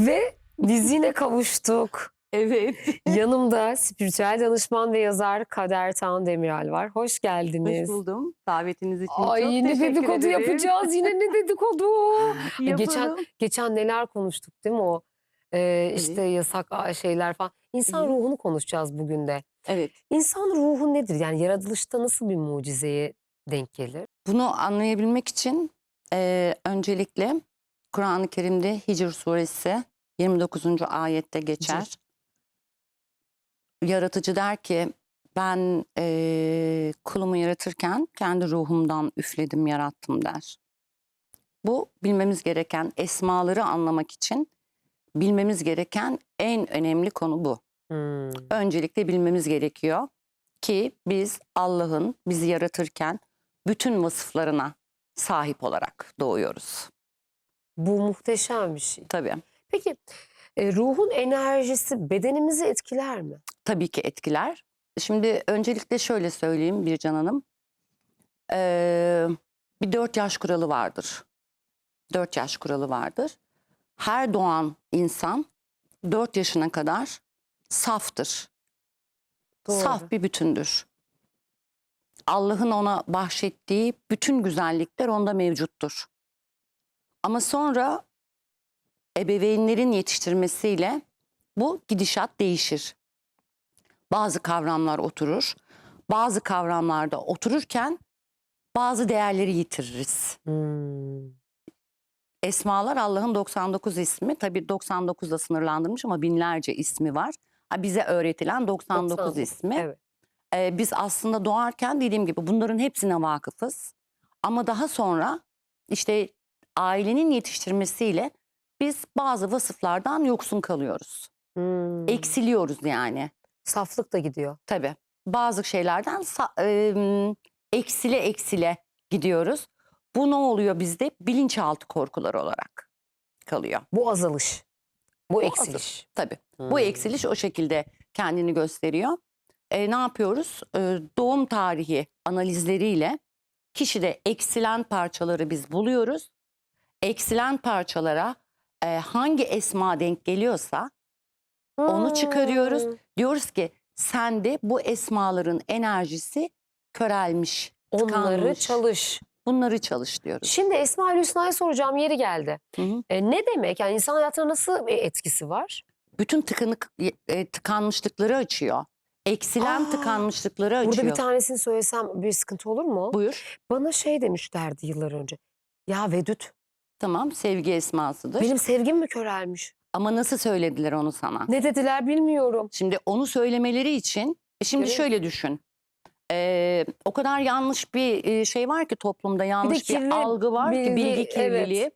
Ve biz yine kavuştuk. Evet. Yanımda spiritüel danışman ve yazar Kader Tan Demiral var. Hoş Hoş geldiniz. buldum. Davetiniz için çok Ay ne teşekkür dedikodu ederim. yapacağız yine ne dedikodu. Yapalım. Geçen geçen neler konuştuk değil mi o? Ee, işte yasak şeyler falan. İnsan hı. ruhunu konuşacağız bugün de. Evet. İnsan ruhu nedir? Yani yaratılışta nasıl bir mucizeye denk gelir? Bunu anlayabilmek için e, öncelikle Kur'an-ı Kerim'de Hicr suresi 29. ayette geçer. Yaratıcı der ki ben e, kulumu yaratırken kendi ruhumdan üfledim yarattım der. Bu bilmemiz gereken esmaları anlamak için bilmemiz gereken en önemli konu bu. Hmm. öncelikle bilmemiz gerekiyor ki biz Allah'ın bizi yaratırken bütün vasıflarına sahip olarak doğuyoruz. Bu muhteşem bir şey. Tabii. Peki e, ruhun enerjisi bedenimizi etkiler mi? Tabii ki etkiler. Şimdi öncelikle şöyle söyleyeyim Bircan Hanım. Ee, bir dört yaş kuralı vardır. Dört yaş kuralı vardır. Her doğan insan dört yaşına kadar saftır. Doğru. Saf bir bütündür. Allah'ın ona bahşettiği bütün güzellikler onda mevcuttur. Ama sonra ebeveynlerin yetiştirmesiyle bu gidişat değişir. Bazı kavramlar oturur. Bazı kavramlarda otururken bazı değerleri yitiririz. Hmm. Esmalar Allah'ın 99 ismi. Tabii 99'da sınırlandırmış ama binlerce ismi var. Ha, bize öğretilen 99, 99, ismi. Evet. Ee, biz aslında doğarken dediğim gibi bunların hepsine vakıfız. Ama daha sonra işte ailenin yetiştirmesiyle biz bazı vasıflardan yoksun kalıyoruz. Hmm. Eksiliyoruz yani. Saflık da gidiyor. Tabii. Bazı şeylerden eksile eksile gidiyoruz. Bu ne oluyor bizde? Bilinçaltı korkuları olarak kalıyor. Bu azalış. Bu Bu eksiliş. Tabii. Bu Hmm. eksiliş o şekilde kendini gösteriyor. E, ne yapıyoruz? E, doğum tarihi analizleriyle kişide eksilen parçaları biz buluyoruz. Eksilen parçalara e, hangi esma denk geliyorsa onu çıkarıyoruz. Hmm. diyoruz ki sende bu esmaların enerjisi körelmiş, Onları tıkanmış. çalış. Bunları çalış diyoruz. Şimdi Esma Hüsna'ya soracağım yeri geldi. Hı hı. E, ne demek? Yani insan hayatına nasıl bir etkisi var? Bütün tıkanık, e, tıkanmışlıkları açıyor. Eksilen Aa, tıkanmışlıkları açıyor. Burada bir tanesini söylesem bir sıkıntı olur mu? Buyur. Bana şey demişlerdi yıllar önce. Ya Vedüt Tamam sevgi esmasıdır. benim sevgim mi körelmiş? Ama nasıl söylediler onu sana? Ne dediler bilmiyorum. Şimdi onu söylemeleri için e şimdi Evet. şöyle düşün. Ee, o kadar yanlış bir e, şey var ki toplumda yanlış bir, kirli algı var ki bilgi, bilgi evet. kirliliği.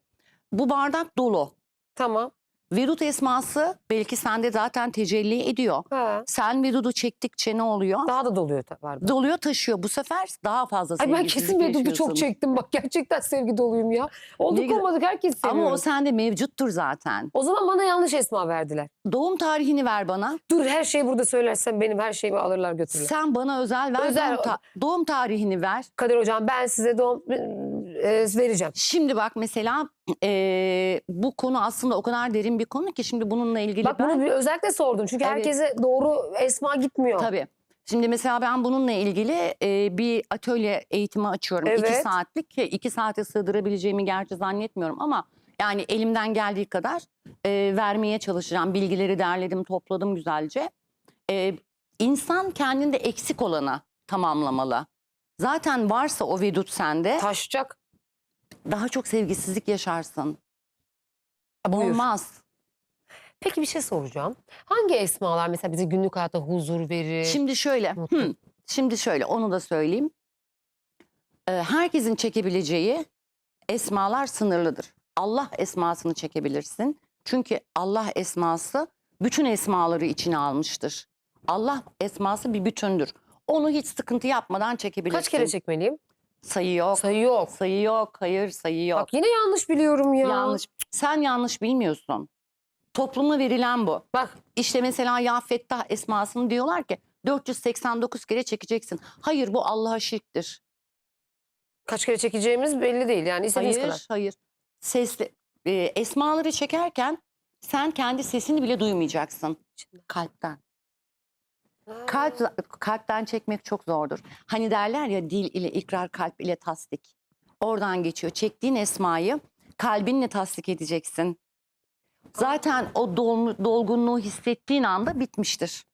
Bu bardak dolu. Tamam. Vedut esması belki sende zaten tecelli ediyor. Ha. Sen Vedut'u çektikçe ne oluyor? Daha da doluyor tabii. Doluyor taşıyor. Bu sefer daha fazla Ay ben kesin Vedut'u çok çektim. Bak gerçekten sevgi doluyum ya. Olduk güzel. olmadık herkes seviyorum. Ama o sende mevcuttur zaten. O zaman bana yanlış esma verdiler. Doğum tarihini ver bana. Dur her şeyi burada söylersem benim her şeyimi alırlar götürürler. Sen bana özel ver. Özel- Doğum, ta- doğum tarihini ver. Kadir hocam ben size doğum e, vereceğim. Şimdi bak mesela eee, bu konu aslında o kadar derin bir konu ki şimdi bununla ilgili Bak ben... bunu bir özellikle sordum. Çünkü Evet. herkese doğru esma gitmiyor. Tabii. Şimdi mesela ben bununla ilgili eee, bir atölye eğitimi açıyorum. iki Evet. saatlik ki iki saate sığdırabileceğimi gerçi zannetmiyorum ama yani elimden geldiği kadar eee, vermeye çalışacağım. Bilgileri derledim, topladım güzelce. Eee insan kendinde eksik olanı tamamlamalı. Zaten varsa o vedut sende Taşacak. Daha çok sevgisizlik yaşarsın. Buyur. Olmaz. Peki bir şey soracağım. Hangi esmalar mesela bize günlük hayatta huzur verir? Şimdi şöyle, hı, şimdi şöyle onu da söyleyeyim. Ee, herkesin çekebileceği esmalar sınırlıdır. Allah esmasını çekebilirsin. Çünkü Allah esması bütün esmaları içine almıştır. Allah esması bir bütündür. Onu hiç sıkıntı yapmadan çekebilirsin. Kaç kere çekmeliyim? Sayı yok. Sayı yok. Sayı yok. Hayır sayı yok. Bak yine yanlış biliyorum ya. Yanlış. Sen yanlış bilmiyorsun. Topluma verilen bu. Bak İşte mesela Ya Fettah esmasını diyorlar ki 489 kere çekeceksin. Hayır bu Allah'a şirktir. kaç kere çekeceğimiz belli değil. Yani istediğiniz Hayır, kadar. hayır. Sesli e, esmaları çekerken Sen kendi sesini bile duymayacaksın kalpten. Kalp kalpten çekmek çok zordur. Hani derler ya dil ile ikrar kalp ile tasdik. Oradan geçiyor. Çektiğin esmayı kalbinle tasdik edeceksin. Zaten o dol- dolgunluğu hissettiğin anda bitmiştir.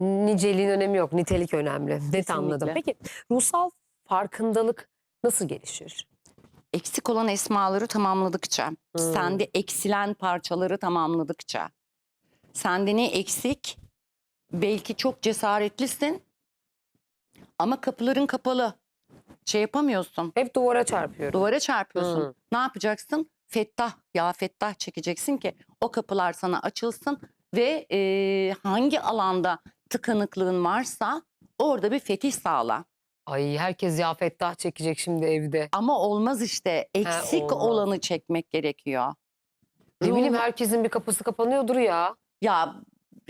Niceliğin önemi yok, nitelik önemli. Net anladım. Kesinlikle. Peki ruhsal farkındalık nasıl gelişir? Eksik olan esmaları tamamladıkça, Hmm. sende eksilen parçaları tamamladıkça, sende ne eksik? Belki çok cesaretlisin ama kapıların kapalı. Şey yapamıyorsun. Hep duvara çarpıyorum. Duvara çarpıyorsun. Hmm. Ne yapacaksın? Fettah ya fettah çekeceksin ki o kapılar sana açılsın ve e, hangi alanda tıkanıklığın varsa orada bir fetih sağla. Ay herkes ya fettah çekecek şimdi evde. Ama olmaz işte eksik olmaz. olanı çekmek gerekiyor. Ne bileyim Ruh- herkesin bir kapısı kapanıyordur ya. Ya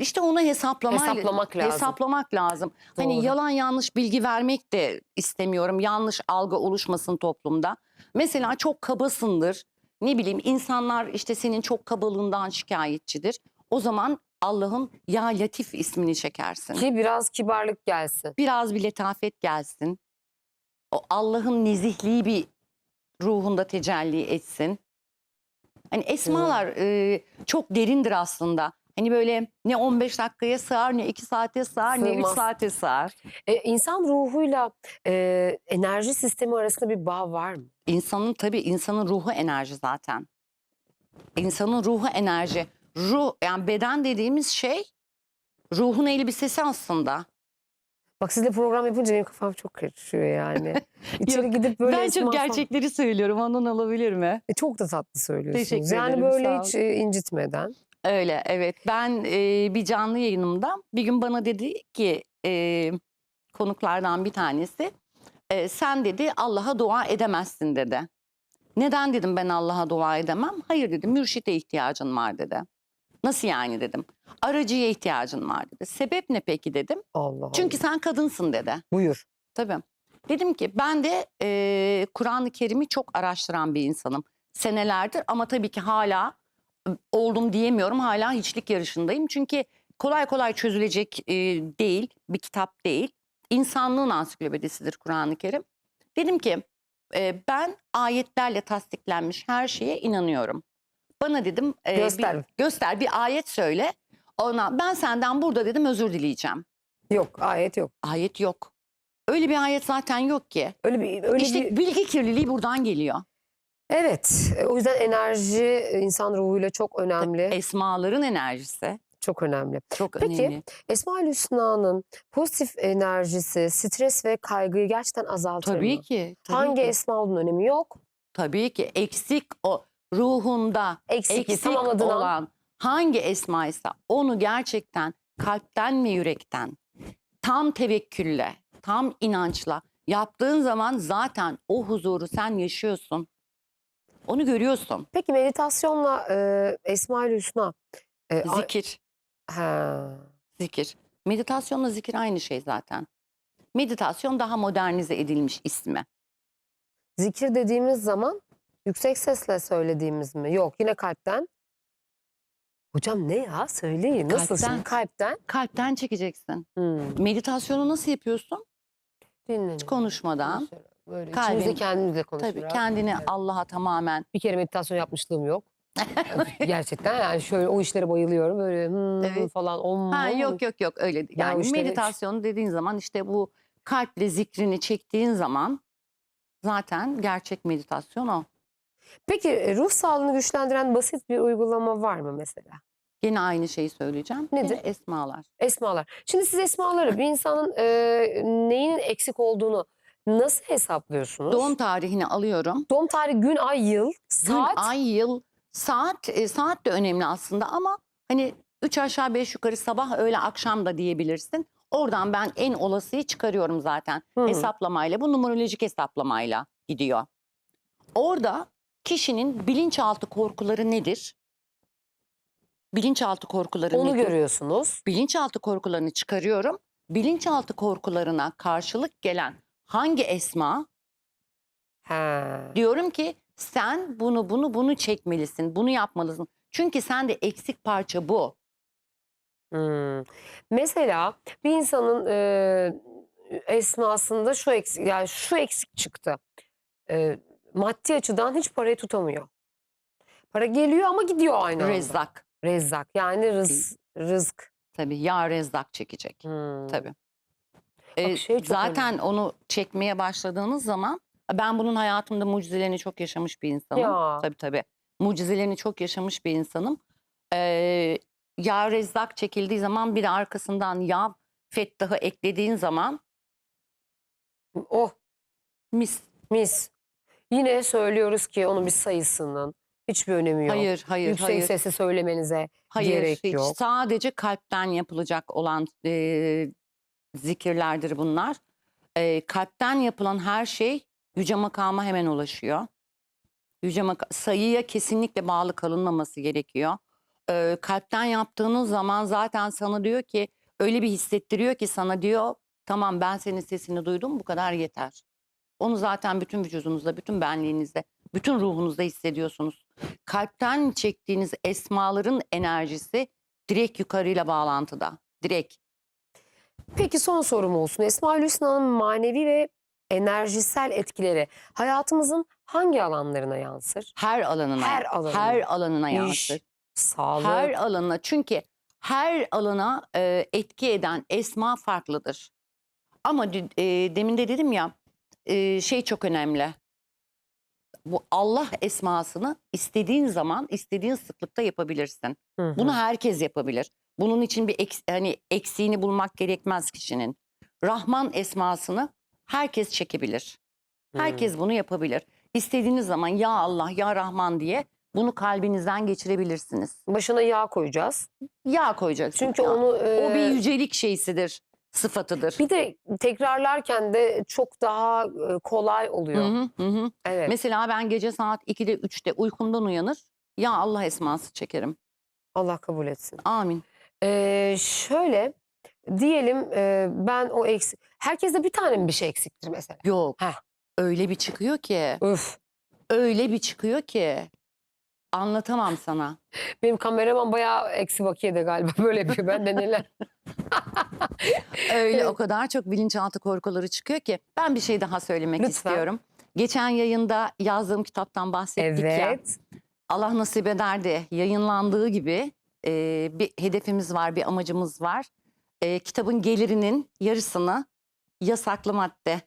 işte onu hesaplama, Hesaplamak lazım. Hesaplamak lazım. Hani Doğru. yalan yanlış bilgi vermek de istemiyorum. Yanlış algı oluşmasın toplumda. Mesela çok kabasındır. Ne bileyim insanlar işte senin çok kabalığından şikayetçidir. O zaman Allah'ın Ya Latif ismini çekersin. Ki biraz kibarlık gelsin. Biraz bir letafet gelsin. O Allah'ın nezihliği bir ruhunda tecelli etsin. Hani esmalar e, çok derindir aslında. Hani böyle ne 15 dakikaya sığar ne 2 saate sığar ne 3 Sığmaz. saate sığar. E, insan ruhuyla e, enerji sistemi arasında bir bağ var mı? İnsanın tabii insanın ruhu enerji zaten. İnsanın ruhu enerji. Ruh yani beden dediğimiz şey ruhun elbisesi aslında. Bak sizle program yapınca benim kafam çok karışıyor yani. İçeri gidip böyle ben çok falan- gerçekleri söylüyorum ondan olabilir mi? E, çok da tatlı söylüyorsunuz. Teşekkür yani ederim, böyle hiç e, incitmeden. Öyle evet. Ben e, bir canlı yayınımda bir gün bana dedi ki e, konuklardan bir tanesi e, sen dedi Allah'a dua edemezsin dedi. Neden dedim ben Allah'a dua edemem? Hayır dedi mürşite ihtiyacın var dedi. Nasıl yani dedim. Aracıya ihtiyacın var dedi. Sebep ne peki dedim. Allah Çünkü Allah. sen kadınsın dedi. Buyur. Tabii. Dedim ki ben de e, Kur'an-ı Kerim'i çok araştıran bir insanım. Senelerdir ama tabii ki hala oldum diyemiyorum. Hala hiçlik yarışındayım. Çünkü kolay kolay çözülecek e, değil, bir kitap değil. İnsanlığın ansiklopedisidir Kur'an-ı Kerim. Dedim ki e, ben ayetlerle tasdiklenmiş her şeye inanıyorum. Bana dedim e, Göster. Bir, göster bir ayet söyle. Ona ben senden burada dedim özür dileyeceğim. Yok ayet yok. Ayet yok. Öyle bir ayet zaten yok ki. Öyle bir öyle İşte bir bilgi kirliliği buradan geliyor. Evet. e, O yüzden enerji e, insan ruhuyla çok önemli. Esmaların enerjisi Çok önemli. çok Peki, önemli. Esma-ül Hüsna'nın pozitif enerjisi stres ve kaygıyı gerçekten azaltır Tabii mı? ki. Tabii Hangi ki. esma olduğunun önemi yok. Tabii ki eksik o ruhunda eksik tamamladığın an olan hangi esmaysa onu gerçekten kalpten ve yürekten tam tevekkülle, tam inançla yaptığın zaman zaten o huzuru sen yaşıyorsun. Onu görüyorsun. Peki meditasyonla e, Esma-ül Hüsna. e, Zikir. ha. Zikir. Meditasyonla zikir aynı şey zaten. Meditasyon daha modernize edilmiş ismi. Zikir dediğimiz zaman yüksek sesle söylediğimiz mi? Yok yine kalpten. Hocam ne ya söyleyin nasıl Kalpten. şimdi kalpten? Kalpten çekeceksin. Hmm. Meditasyonu nasıl yapıyorsun? Dinleyin. Hiç konuşmadan. Böyle Kalbin- içimizde kendimizle Tabii konuşuyoruz. kendini Allah'a tamamen. Bir kere meditasyon yapmışlığım yok. Gerçekten yani şöyle o işlere bayılıyorum böyle hmm Evet. falan. Om, Ha, om. yok yok yok öyle değil. Yani hiç- meditasyon dediğin zaman işte bu kalple zikrini çektiğin zaman zaten gerçek meditasyon o. Peki e, ruh sağlığını güçlendiren basit bir uygulama var mı mesela? Yine aynı şeyi söyleyeceğim. Yine Nedir? esmalar. Esmalar. Şimdi siz esmaları bir insanın e, neyinin eksik olduğunu nasıl hesaplıyorsunuz? Doğum tarihini alıyorum. Doğum tarihi, gün, ay, yıl, Gün, saat. ay, yıl, saat, e, saat de önemli aslında ama hani üç aşağı beş yukarı sabah öğle akşam da diyebilirsin. Oradan ben en olasıyı çıkarıyorum zaten. Hı. Hesaplamayla bu numerolojik hesaplamayla gidiyor. Orada kişinin bilinçaltı korkuları nedir? Bilinçaltı korkuları Onu nedir? görüyorsunuz. Bilinçaltı korkularını çıkarıyorum. Bilinçaltı korkularına karşılık gelen hangi esma He. diyorum ki Sen bunu bunu bunu çekmelisin. Bunu yapmalısın. Çünkü sende eksik parça bu. Hmm. Mesela bir insanın e, esmasında şu eksik yani şu eksik çıktı. E, maddi açıdan hiç parayı tutamıyor. Para geliyor ama gidiyor aynı anda. Rezzak. Rezzak yani rız, rızk. Tabii ya rezzak çekecek. Hmm. Tabii. Ee, şey zaten önemli. onu çekmeye başladığınız zaman ben bunun hayatımda mucizelerini çok yaşamış bir insanım. Ya. Tabii tabii. Mucizelerini çok yaşamış bir insanım. Ee, ya rezzak çekildiği zaman bir arkasından ya fettahı eklediğin zaman Oh mis. mis. Yine söylüyoruz ki onun bir sayısının hiçbir önemi yok. Hayır hayır Yüksek hayır. sesle söylemenize Hayır gerek hiç. yok. Sadece kalpten yapılacak olan e, zikirlerdir bunlar. E, kalpten yapılan her şey yüce makama hemen ulaşıyor. Yüce maka- sayıya kesinlikle bağlı kalınmaması gerekiyor. E, kalpten yaptığınız zaman zaten sana diyor ki öyle bir hissettiriyor ki sana diyor tamam ben senin sesini duydum bu kadar yeter. Onu zaten bütün vücudunuzda, bütün benliğinizde, bütün ruhunuzda hissediyorsunuz. Kalpten çektiğiniz esmaların enerjisi direkt yukarıyla bağlantıda. Direkt. Peki son sorum olsun. Esma Hüsna'nın manevi ve enerjisel etkileri hayatımızın hangi alanlarına yansır? Her alanına. Her alanına. Her alanına İş, yansır. Sağlık. Her alana. Çünkü her alana e, etki eden esma farklıdır. Ama e, demin de dedim ya e, şey çok önemli. Bu Allah esmasını istediğin zaman, istediğin sıklıkta yapabilirsin. Hı hı. Bunu herkes yapabilir. Bunun için bir eks- hani eksiğini bulmak gerekmez kişinin. Rahman esmasını herkes çekebilir. Herkes bunu yapabilir. İstediğiniz zaman ya Allah ya Rahman diye bunu kalbinizden geçirebilirsiniz. Başına yağ koyacağız. Yağ koyacaksınız. Çünkü ya. onu o bir e, yücelik şeysidir, sıfatıdır. bir de tekrarlarken de çok daha e, kolay Hı oluyor. hı, hı hı. Evet. Mesela ben gece saat 2'de 3'te uykumdan uyanır. Ya Allah esması çekerim. Allah kabul etsin. Amin. Ee, şöyle diyelim e, ben o eksik. Herkeste bir tane mi bir şey eksiktir mesela? Yok. Heh. Öyle bir çıkıyor ki. Öf. Öyle bir çıkıyor ki. Anlatamam sana. Benim kameraman bayağı eksi bakiyede galiba böyle yapıyor. Ben de neler. Öyle o kadar çok bilinçaltı korkuları çıkıyor ki. Ben bir şey daha söylemek Lütfen. istiyorum. Geçen yayında yazdığım kitaptan bahsettik ya. Evet. Allah nasip eder de yayınlandığı gibi e, bir hedefimiz var, bir amacımız var. E, kitabın gelirinin yarısını yasaklı madde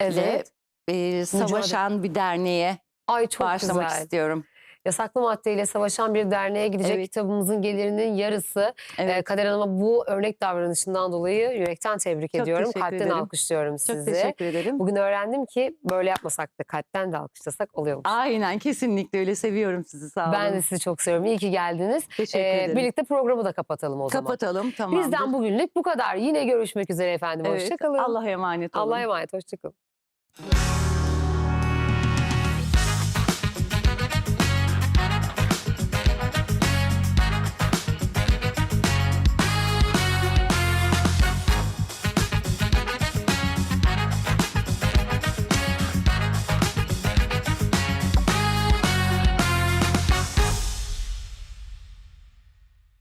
Evet. e, savaşan bir derneğe Ay çok bağışlamak güzel. istiyorum. Yasaklı maddeyle savaşan bir derneğe gidecek Evet. kitabımızın gelirinin yarısı. Evet. Ee, Kader Hanım'a bu örnek davranışından dolayı yürekten tebrik Çok ediyorum. Kalpten ederim. alkışlıyorum Çok sizi. teşekkür ederim. Bugün öğrendim ki böyle yapmasak da kalpten de alkışlasak oluyormuş. Aynen kesinlikle öyle seviyorum sizi sağ olun. Ben de sizi çok seviyorum. İyi ki geldiniz. Teşekkür Ee, ederim. birlikte programı da kapatalım o zaman. Kapatalım tamamdır. Bizden bugünlük bu kadar. Yine görüşmek üzere efendim. Evet, Hoşçakalın. Allah'a emanet olun. Allah'a emanet. Hoşçakalın.